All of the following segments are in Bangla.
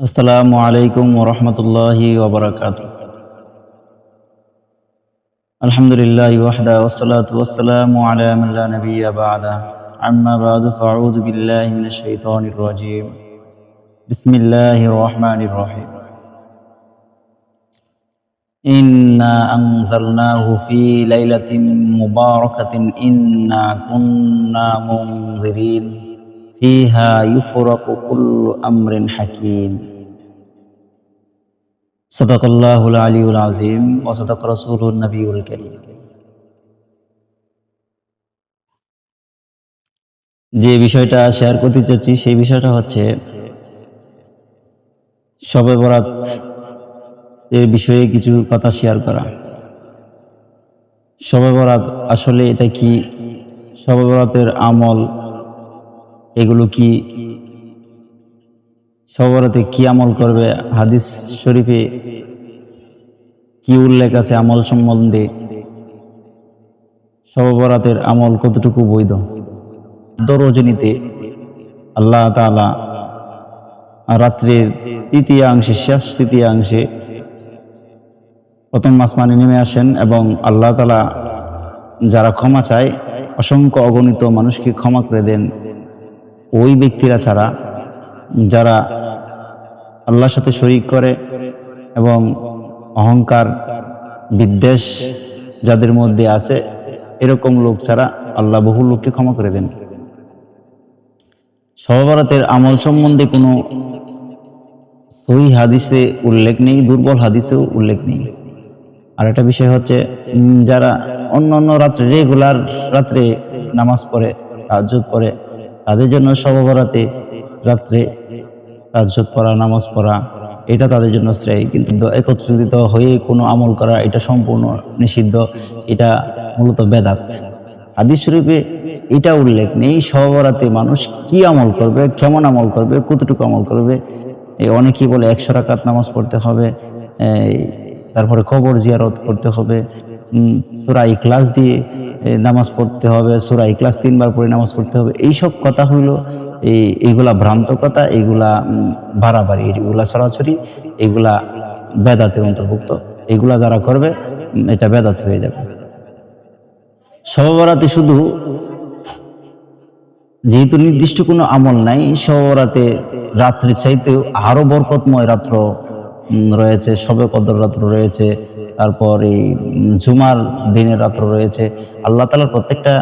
আসসালামু আলাইকুম ওরহমতুল্লাহি ওবরাকাত আলহামদুলিল্লাহ ওয়াহদা ওয়াসসালাতু ওয়াসসালামু আলা মান লা নাবিয়্যা বা'দা আম্মা বা'দু ফাআউযু বিল্লাহি মিনাশ শাইতানির রাজীম বিসমিল্লাহির রহমানির রহিম إنا أنزلناه في ليلة مباركة إنا كنا منذرين فيها يفرق كل أمر حكيم সদকল্লাহুল আলিউল আজিম ও সদক রসুল নবীউল করিম যে বিষয়টা শেয়ার করতে চাচ্ছি, সেই বিষয়টা হচ্ছে সবে বরাত এর বিষয়ে কিছু কথা শেয়ার করা। সবে বরাত আসলে এটা কি? সবে বরাতের আমল এগুলো কি? সবরাতে কি আমল করবে? হাদিস শরীফে কি উল্লেখ আছে আমল সম্বন্ধে? সবরাতের আমল কতটুকু বৈধ? দরজনীতে আল্লাহ তালা রাত্রের তৃতীয়াংশে শেষ তৃতীয়াংশে প্রথম আসমানে নেমে আসেন এবং আল্লাহ তালা যারা ক্ষমা চায়, অসংখ্য অগণিত মানুষকে ক্ষমা করে দেন। ওই ব্যক্তিরা ছাড়া যারা আল্লাহর সাথে শরিক করে এবং অহংকার, বিদ্বেষ যাদের মধ্যে আছে, এরকম লোক ছাড়া আল্লাহ বহু লোককে ক্ষমা করে দেন। সহবরাতের আমল সম্বন্ধে কোনো সহি হাদিসে উল্লেখ নেই, দুর্বল হাদিসেও উল্লেখ নেই। আর একটা বিষয় হচ্ছে, যারা অন্য অন্য রাত্রে রেগুলার রাত্রে নামাজ পড়ে তাজ্জুদ পড়ে, তাদের জন্য সববরাতে রাত্রে তাজ্জুদ পড়া নামাজ পড়া এটা তাদের জন্য শ্রেয়। কিন্তু একত্রিত হয়ে কোনো আমল করা এটা সম্পূর্ণ নিষিদ্ধ এটা মূলত বেদাত। হাদিস শরীফে এটা উল্লেখ নেই সবরাতে মানুষ কি আমল করবে কেমন আমল করবে কতটুকু আমল করবে। অনেকেই বলে একশো রাকাত নামাজ পড়তে হবে তারপরে কবর জিয়ারত করতে হবে উম, ক্লাস দিয়ে নামাজ পড়তে হবে সূরা ক্লাস তিনবার পড়ে নামাজ পড়তে হবে। এইসব কথা হইল এই এইগুলা ভ্রান্ত কথা এইগুলা উম, বাড়াবাড়ি এগুলা সরাসরি এগুলা বেদাতের অন্তর্ভুক্ত। এগুলা যারা করবে এটা বেদাত হয়ে যাবে। সবরাতে শুধু যেহেতু নির্দিষ্ট কোনো আমল নাই সবরাতে রাত্রি চাইতেও আরও বরকতময় রাত্র রয়েছে সবে কদর রাত্র রয়েছে তারপর এই জুমার দিনের রাত্র রয়েছে। আল্লাহ তালার প্রত্যেকটা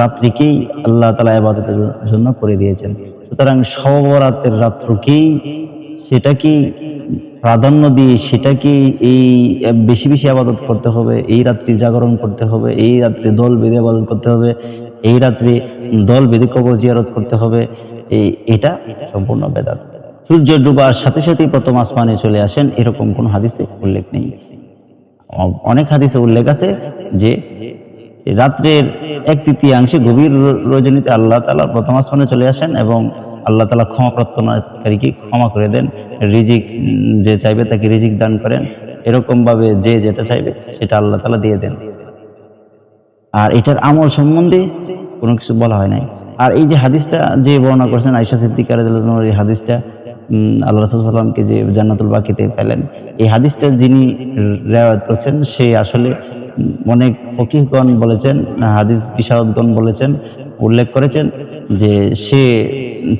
রাত্রিকেই আল্লাহ তালা আবাদতের জন্য করে দিয়েছেন। সুতরাং সবরাতের রাত্রকেই সেটাকেই প্রাধান্য দিয়ে সেটাকে এই বেশি বেশি আবাদত করতে হবে, এই রাত্রি জাগরণ করতে হবে, এই রাত্রে দল বেঁধে আবাদত করতে হবে, এই রাত্রে দল বেঁধে কবর জিয়ারত করতে হবে, এই এটা সম্পূর্ণ বেদাত। সূর্য ডুবার সাথে সাথেই প্রথম আসমানে চলে আসেন, এরকম কোনো হাদিসে উল্লেখ নেই। অনেক হাদিসে উল্লেখ আছে যে রাত্রের এক তৃতীয়াংশে গভীর রজনীতে আল্লাহ তালা প্রথম আসমানে চলে আসেন এবং আল্লাহ তালা ক্ষমা প্রার্থনাকারীকে ক্ষমা করে দেন। রিজিক যে চাইবে তাকে রিজিক দান করেন। এরকম ভাবে যে যেটা চাইবে সেটা আল্লাহ তালা দিয়ে দেন। আর এটার আমল সম্বন্ধে কোনো কিছু বলা হয় নাই। আর এই যে হাদিসটা যে বর্ণনা করেছেন আইসা সিদ্দিকার এই হাদিসটা আল্লাহ রসুল সাল্লামকে যে জান্নাতুল বাকিতে পেলেন, এই হাদিসটা যিনি রেওয়ায়ত করছেন, সে আসলে অনেক ফকিহগণ বলেছেন হাদিস বিশারদগণ বলেছেন উল্লেখ করেছেন যে সে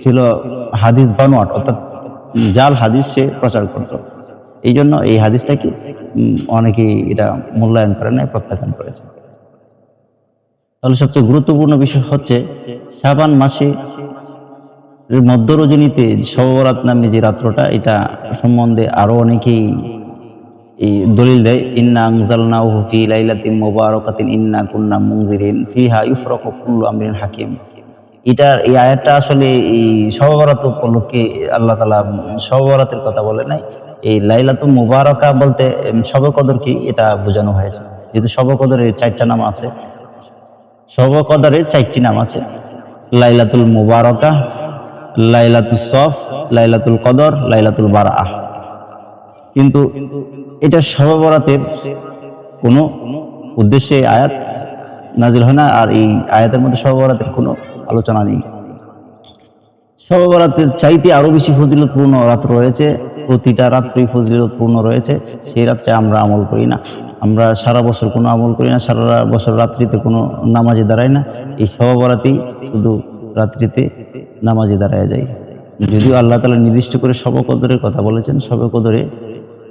ছিল হাদিস বানোয়াট অর্থাৎ জাল হাদিস সে প্রচার করত। এই জন্য এই হাদিসটাকে উম, অনেকেই এটা মূল্যায়ন করে নাই প্রত্যাখ্যান করেছে। তাহলে সবচেয়ে গুরুত্বপূর্ণ বিষয় হচ্ছে শাবান মাসে এর মধ্য রজনীতে সবরাত নামে যে রাত্রটা এটা সম্বন্ধে আরও অনেকেই দলিল দেয় ইন্না আনজালনাহু ফি লাইলাতিন মুবারাকাতিন ইন্না কুন্না মুনজিরিন ফিহা ইউফরাকু কুল্লু আমরিন হাকিম। এটার এই আয়াতটা আসলে এই সবরাত উপলক্ষে আল্লাহ তালা সবরাতের কথা বলে নাই। এই লাইলাতুল মুবারাকা বলতে উম, শবে কদরকে এটা বোঝানো হয়েছে। যেহেতু শবে কদরের চারটা নাম আছে শব কদরের চারটি নাম আছে লাইলাতুল মুবারকা লাইলাতুল সফ লাইলাতুল কদর লাইলাতুল বারা কিন্তু এটা শবে বরাতের কোনো উদ্দেশ্যে আয়াত নাজিল হয় না, আর এই আয়াতের মধ্যে শবে বরাতের কোনো আলোচনা নেই। সবে বরাতের চাইতে আরও বেশি ফজিলতপূর্ণ রাত রয়েছে, প্রতিটা রাত্রি ফজিলতপূর্ণ রয়েছে, সেই রাত্রে আমরা আমল করি না। আমরা সারা বছর কোনো আমল করি না, সারা বছর রাত্রিতে কোনো নামাজে দাঁড়াই না। এই সবে বরাতেই শুধু রাত্রিতে নামাজে দাঁড়ায় যাই। যদিও আল্লাহ তালা নির্দিষ্ট করে শবে কদরের কথা বলেছেন শবে কদরে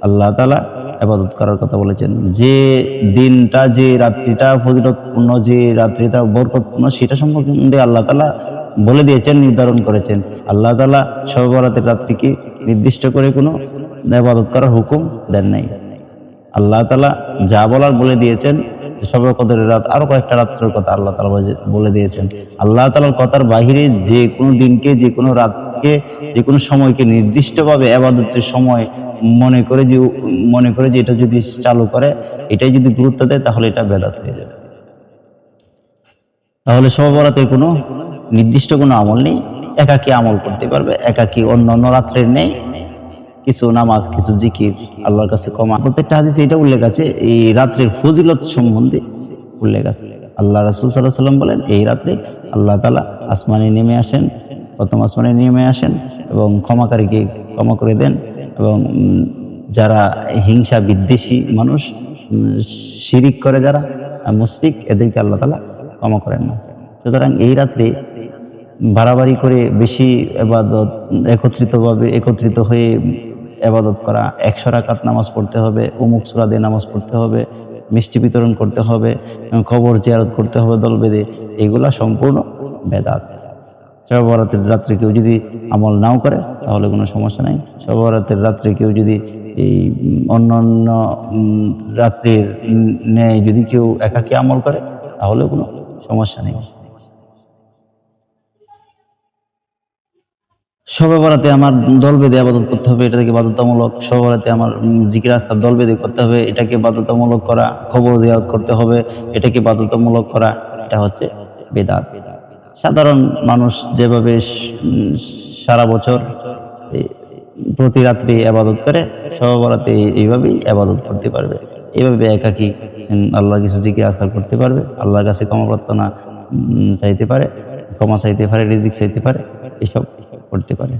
আল্লাহ তালা আবাদত করার কথা বলেছেন। যে দিনটা, যে রাত্রিটা ফজিলতপূর্ণ, যে রাত্রিটা বরকতপূর্ণ, সেটা সম্পর্কে আল্লাহ তালা বলে দিয়েছেন, নির্ধারণ করেছেন। আল্লাহ তালা শবে বরাতের রাত্রিকে নির্দিষ্ট করে কোনো আবাদত করার হুকুম দেন নাই। আল্লাহ তালা যা বলার বলে দিয়েছেন কদরের রাত, আরও কয়েকটা রাত্রের কথা আল্লাহ তালা বলে- বলে দিয়েছেন। আল্লাহ তালার কথার বাহিরে যে কোনো দিনকে, যে কোনো রাতকে, যে কোনো সময়কে নির্দিষ্টভাবে আবাদতের সময় মনে করে যে, মনে করে যে এটা যদি চালু করে, এটাই যদি গুরুত্ব দেয়, তাহলে এটা বেদাত হয়ে যাবে। তাহলে সবে বরাতের কোনো নির্দিষ্ট কোনো আমল নেই। একাকী আমল করতে পারবে, একাকী অন্য অন্য রাত্রের নেই। কিছু নামাজ, কিছু জিকির, আল্লাহর কাছে কমা প্রত্যেকটা হাদিসে এটা উল্লেখ আছে, এই রাত্রের ফজিলত সম্বন্ধে উল্লেখ আছে। আল্লাহ রাসুল সাল্লাহ সাল্লাম বলেন, এই রাত্রে আল্লাহ তালা আসমানে নেমে আসেন, প্রথম আসমানে নেমে আসেন এবং ক্ষমাকারীকে ক্ষমা করে দেন। এবং যারা হিংসা বিদ্বেষী মানুষ শিরিক করে যারা মুশরিক, এদেরকে আল্লাহ তালা ক্ষমা করেন না। সুতরাং এই রাত্রে বাড়াবাড়ি করে বেশি এবাদত, একত্রিতভাবে একত্রিত হয়ে এবাদত করা, একশো রাকাত নামাজ পড়তে হবে অমুক সুরাদে নামাজ পড়তে হবে, মিষ্টি বিতরণ করতে হবে খবর জিয়ারত করতে হবে দল বেঁধে, এগুলা সম্পূর্ণ বেদাত। রাত্রে কেউ যদি আমল নাও করে তাহলে কোনো সমস্যা নাই। সবরাতের রাত্রে কেউ যদি এই উম, অন্য অন্য উম, রাত্রির ন্যায় যদি কেউ একাকী আমল করে তাহলে কোনো সমস্যা নেই। সবে বরাতে আমার দল বেঁধে আবাদত করতে হবে এটাকে বাধ্যতামূলক। সবে বরাতে আমার জিকির আস্তার দল বেঁধে করতে হবে এটাকে বাধ্যতামূলক করা। খবর জিয়ারত করতে হবে এটাকে বাধ্যতামূলক করা। এটা হচ্ছে বেদাত। সাধারণ মানুষ যেভাবে সারা বছর প্রতি রাত্রি আবাদত করে সবে এইভাবেই আবাদত করতে পারবে। এইভাবে একাকি আল্লাহ আল্লাহর কিছু জিকে আসার করতে পারবে। আল্লাহর কাছে ক্ষমা প্রার্থনা চাইতে পারে, ক্ষমা চাইতে পারে, রিজিক চাইতে পারে, এসব করতে পারে।